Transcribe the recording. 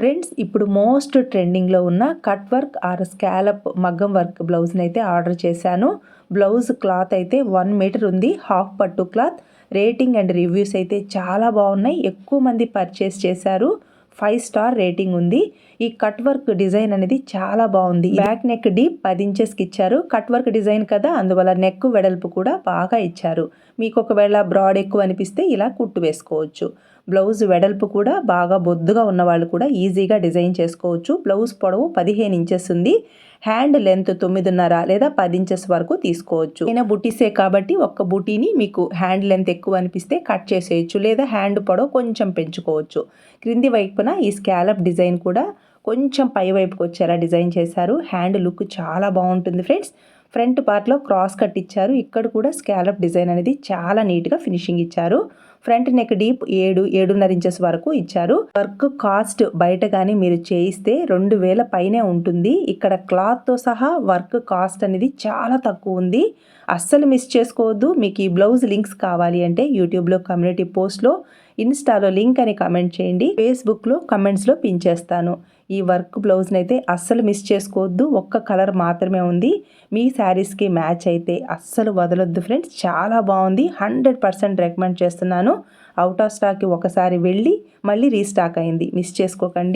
Friends ఇప్పుడు most ట్రెండింగ్లో ఉన్న కట్ వర్క్ ఆర్ స్కాలప్ మగ్గం వర్క్ బ్లౌజ్ని అయితే ఆర్డర్ చేశాను. బ్లౌజ్ క్లాత్ అయితే వన్ మీటర్ ఉంది హాఫ్ పట్టు క్లాత్ రేటింగ్ అండ్ రివ్యూస్ అయితే చాలా బాగున్నాయి. ఎక్కువ మంది పర్చేస్ చేశారు. ఫైవ్ స్టార్ రేటింగ్ ఉంది. ఈ కట్ వర్క్ డిజైన్ అనేది చాలా బాగుంది. బ్యాక్ నెక్ డీప్ పది ఇంచెస్కి ఇచ్చారు. కట్ వర్క్ డిజైన్ కదా అందువల్ల నెక్ వెడల్పు కూడా బాగా ఇచ్చారు. మీకు ఒకవేళ బ్రాడ్ ఎక్కువ అనిపిస్తే ఇలా కుట్టు వేసుకోవచ్చు. బ్లౌజ్ వెడల్పు కూడా బాగా బొద్దుగా ఉన్న వాళ్ళు కూడా ఈజీగా డిజైన్ చేసుకోవచ్చు. బ్లౌజ్ పొడవు పదిహేను ఇంచెస్ ఉంది. హ్యాండ్ లెంత్ తొమ్మిదిన్నర లేదా పది ఇంచెస్ వరకు తీసుకోవచ్చు. నేను బుటీసే కాబట్టి ఒక్క బుటీని మీకు హ్యాండ్ లెంత్ ఎక్కువ అనిపిస్తే కట్ చేసేయచ్చు లేదా హ్యాండ్ పొడవు కొంచెం పెంచుకోవచ్చు. క్రింది వైపున ఈ స్కాలప్ డిజైన్ కూడా కొంచెం పై వైపుకి వచ్చేలా డిజైన్ చేశారు. హ్యాండ్ లుక్ చాలా బాగుంటుంది ఫ్రెండ్స్. ఫ్రంట్ పార్ట్లో క్రాస్ కట్ ఇచ్చారు. ఇక్కడ కూడా స్కాలప్ డిజైన్ అనేది చాలా నీట్గా ఫినిషింగ్ ఇచ్చారు. ఫ్రంట్ నెక్ డీప్ ఏడు ఏడున్నర ఇంచెస్ వరకు ఇచ్చారు. వర్క్ కాస్ట్ బయట కానీ మీరు చేయిస్తే రెండు వేల పైనే ఉంటుంది. ఇక్కడ క్లాత్తో సహా వర్క్ కాస్ట్ అనేది చాలా తక్కువ ఉంది. అస్సలు మిస్ చేసుకోవద్దు. మీకు ఈ బ్లౌజ్ లింక్స్ కావాలి అంటే యూట్యూబ్లో కమ్యూనిటీ పోస్ట్లో ఇన్స్టాలో లింక్ అని కమెంట్ చేయండి. ఫేస్బుక్లో కమెంట్స్లో పిన్ చేస్తాను. ఈ వర్క్ బ్లౌజ్ని అయితే అస్సలు మిస్ చేసుకోవద్దు. ఒక్క కలర్ మాత్రమే ఉంది. మీ శారీస్కి మ్యాచ్ అయితే అస్సలు వదలొద్దు ఫ్రెండ్స్. చాలా బాగుంది. హండ్రెడ్ పర్సెంట్ రికమెండ్ చేస్తున్నాను. అవుట్ ఆఫ్ స్టాక్కి ఒకసారి వెళ్ళి మళ్ళీ రీస్టాక్ అయింది. మిస్ చేసుకోకండి.